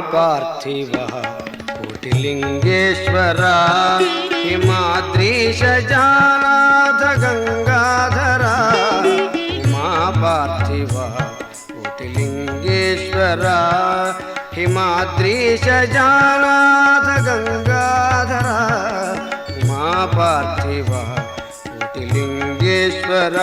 पार्थिव कोटिलिङ्गेश्वर हिमाद्रीश जानाथ गङ्गाधर उमा पार्थिव कोटिलिङ्गेश्वर हिमाद्रीश जानाथ गङ्गाधर उमा पार्थिव कोटिलिङ्गेश्वर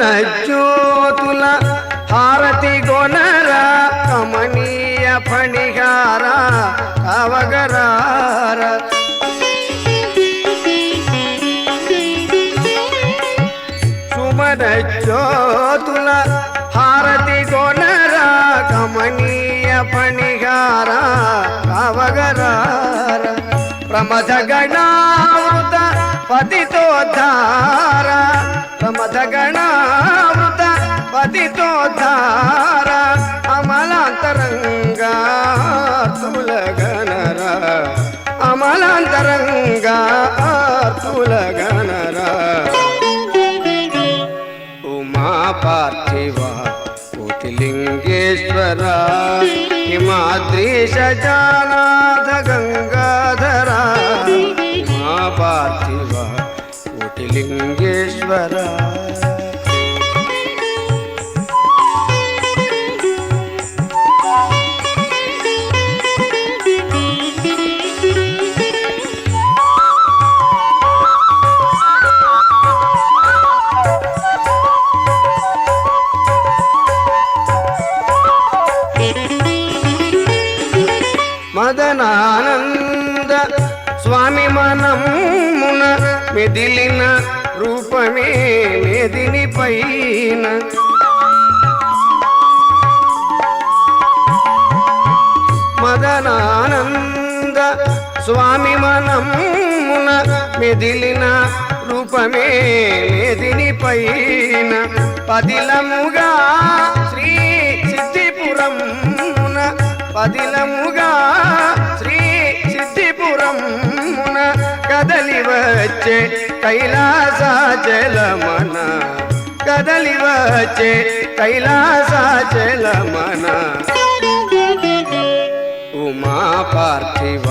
జ్యోతుల హారతి గొనర కమనీయ ఫణిహార అవగరార. సుమన జ్యోతుల హారతి గొనర కమనీయ ఫణిహార అవగరార. ప్రమథ గణామృత పతితోద్ధార ప్రమథ గణామృత పతితోద్ధార అమలాంతరంగా తులగనర అమలాంతరంగా తులగనర ఉమా పార్థివ కోటిలింగేశ్వర హిమాద్రీశ జానాథ గంగాధర ఉమా పార్థివ ಲಿಂಗೇಶ್ವರ మెదిలిన రూపమే మెదిని పైన. మదనానంద స్వామి మనమున మెదిలిన రూపమే మెదిని పైన. పదిలముగా శ్రీ సిద్ధిపురమున పదిలముగా శ్రీ సిద్ధిపురమున కదలి వచ్చే కైలాసాచలమన కదలి వచ్చే కైలాసాచలమన ఉమా పార్థివ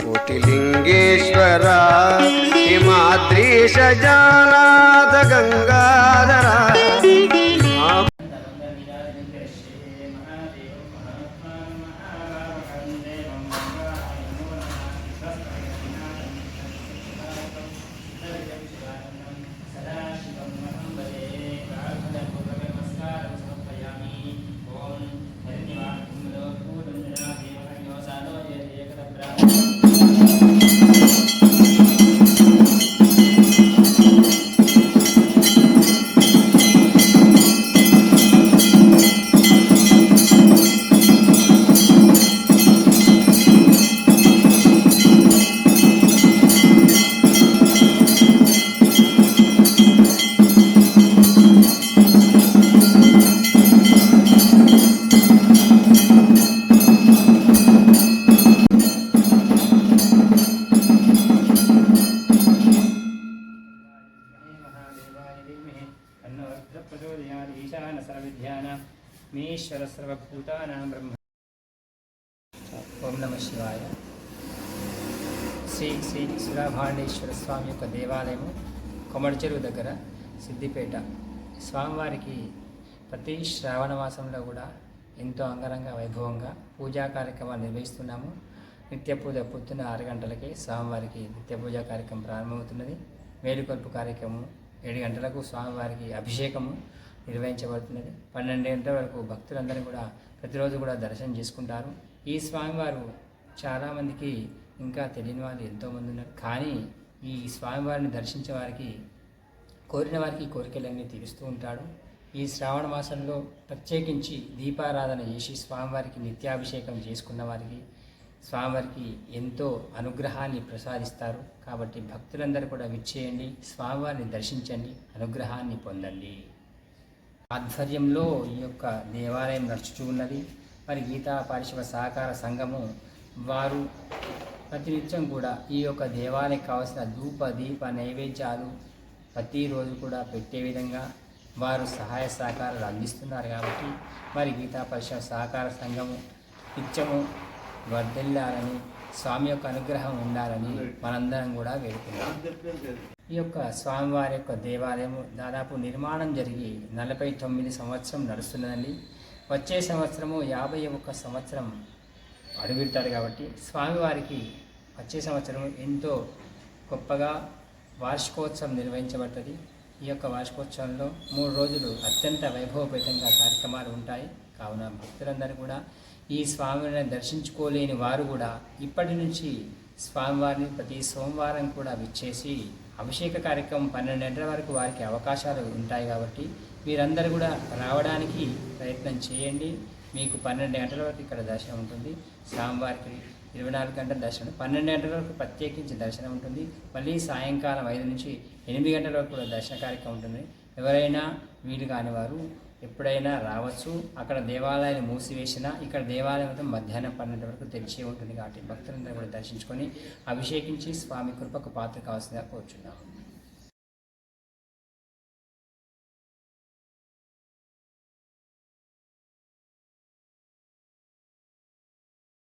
కోటిలింగేశ్వర హిమాద్రీశ జానాథ గంగాధర మీశ్వర సర్వభూతానాం బ్రహ్మ ఓం నమ శివాయ శ్రీ శ్రీ శిలాభాండేశ్వర స్వామి యొక్క దేవాలయము కొమడి చెరువు దగ్గర సిద్దిపేట. స్వామివారికి ప్రతి శ్రావణ మాసంలో కూడా ఎంతో అంగరంగ వైభవంగా పూజా కార్యక్రమాలు నిర్వహిస్తున్నాము. నిత్య పూజ పొద్దున్న ఆరు గంటలకి స్వామివారికి నిత్య పూజా కార్యక్రమం ప్రారంభమవుతున్నది. మేలుకొల్పు కార్యక్రమం ఏడు గంటలకు స్వామివారికి అభిషేకము. నిర్వహించబడుతున్నది. పన్నెండు గంటల వరకు భక్తులందరూ కూడా ప్రతిరోజు కూడా దర్శనం చేసుకుంటారు. ఈ స్వామివారు చాలామందికి ఇంకా తెలియని వారు ఎంతోమంది ఉన్నారు. కానీ ఈ స్వామివారిని దర్శించే వారికి కోరిన వారికి కోరికలన్నీ తీరుస్తూ ఉంటాడు. ఈ శ్రావణ మాసంలో ప్రత్యేకించి దీపారాధన చేసి స్వామివారికి నిత్యాభిషేకం చేసుకున్న వారికి స్వామివారికి ఎంతో అనుగ్రహాన్ని ప్రసాదిస్తారు. కాబట్టి భక్తులందరూ కూడా విచ్చేయండి. స్వామివారిని దర్శించండి. అనుగ్రహాన్ని పొందండి. ఆధ్వర్యంలో ఈ యొక్క దేవాలయం నడుచుచూ ఉన్నది. మరి గీతా పారిశవ సహకార సంఘము వారు ప్రతినిత్యం కూడా ఈ యొక్క దేవాలయం కావాల్సిన ధూప దీప నైవేద్యాలు ప్రతిరోజు కూడా పెట్టే విధంగా వారు సహాయ సహకారాలు అందిస్తున్నారు కాబట్టి మరి గీతా పరిశ్రమ సహకార సంఘము నిత్యము వర్ధిల్లాలని స్వామి యొక్క అనుగ్రహం ఉండాలని మనందరం కూడా వేడుకున్నాం ఈ యొక్క స్వామివారి యొక్క దేవాలయం దాదాపు నిర్మాణం జరిగి నలభై తొమ్మిది సంవత్సరం నడుస్తున్నదండి. వచ్చే సంవత్సరము యాభై ఒక్క సంవత్సరం అడుగుతారు కాబట్టి స్వామివారికి వచ్చే సంవత్సరం ఎంతో గొప్పగా వార్షికోత్సవం నిర్వహించబడుతుంది. ఈ యొక్క వార్షికోత్సవంలో మూడు రోజులు అత్యంత వైభవపేతంగా కార్యక్రమాలు ఉంటాయి. కావున భక్తులందరూ కూడా ఈ స్వామిని దర్శించుకోలేని వారు కూడా ఇప్పటి నుంచి స్వామివారిని ప్రతి సోమవారం కూడా విచ్చేసి అభిషేక కార్యక్రమం పన్నెండు గంటల వరకు వారికి అవకాశాలు ఉంటాయి కాబట్టి మీరందరూ కూడా రావడానికి ప్రయత్నం చేయండి. మీకు పన్నెండు గంటల వరకు ఇక్కడ దర్శనం ఉంటుంది. స్వామివారికి ఇరవై నాలుగు గంటల దర్శనం పన్నెండు గంటల వరకు ప్రత్యేకించి దర్శనం ఉంటుంది. మళ్ళీ సాయంకాలం ఐదు నుంచి ఎనిమిది గంటల వరకు కూడా దర్శన కార్యక్రమం ఉంటుంది. ఎవరైనా వీలు కాని వారు ఎప్పుడైనా రావచ్చు. అక్కడ దేవాలయాన్ని మూసివేసినా ఇక్కడ దేవాలయం మొత్తం మధ్యాహ్నం పన్నెండు వరకు తెరిచి ఉంటుంది కాబట్టి భక్తులందరూ కూడా దర్శించుకొని అభిషేకించి స్వామి కృపకు పాత్ర కావాల్సిందిగా కోరుచున్నాము.